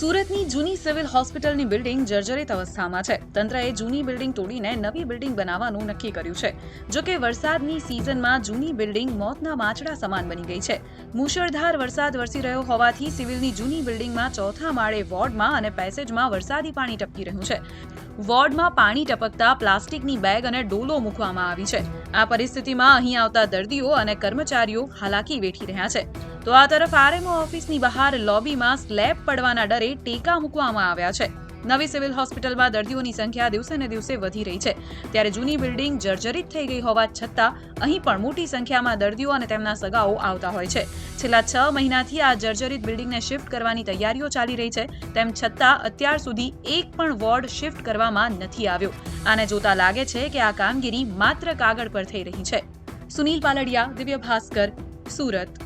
સુરતની જૂની સિવિલ હોસ્પિટલની બિલ્ડિંગ જર્જરિત અવસ્થામાં છે. તંત્રએ જૂની બિલ્ડિંગ તોડીને નવી બિલ્ડિંગ બનાવવાનું નક્કી કર્યું છે. જોકે વરસાદની સિઝનમાં જૂની બિલ્ડિંગ મોતના માછડા સમાન બની ગઈ છે. મુશળધાર વરસાદ વરસી રહ્યો હોવાથી સિવિલની જૂની બિલ્ડિંગમાં ચોથા માળે વોર્ડમાં અને પેસેજમાં વરસાદી પાણી ટપકી રહ્યું છે. વોર્ડમાં પાણી ટપકતા પ્લાસ્ટિકની બેગ અને ડોલો મૂકવામાં આવી છે. આ પરિસ્થિતિમાં અહીં આવતા દર્દીઓ અને કર્મચારીઓ હાલાકી વેઠી રહ્યા છે. તો આ તરફ આરએમઓ ઓફિસની બહાર લોબીમાં સ્લેબ પડવાના ડરે ટેકા મૂકવામાં આવ્યા છે. નવી સિવિલ હોસ્પિટલમાં દર્દીઓની સંખ્યા દિવસે ને દિવસે વધી રહી છે. ત્યારે જૂની બિલ્ડિંગ જર્જરિત થઈ ગઈ હોવા છતાં અહીં પણ મોટી સંખ્યામાં દર્દીઓ અને તેમના સગાઓ આવતા હોય છે. છેલ્લા છ મહિનાથી આ જર્જરિત બિલ્ડિંગને શિફ્ટ કરવાની તૈયારીઓ ચાલી રહી છે. તેમ છતાં અત્યાર સુધી એક પણ વોર્ડ શિફ્ટ કરવામાં નથી આવ્યો. આને જોતા લાગે છે કે આ કામગીરી માત્ર કાગળ પર થઈ રહી છે. Sunil Paldiya, Divya Bhaskar, Surat.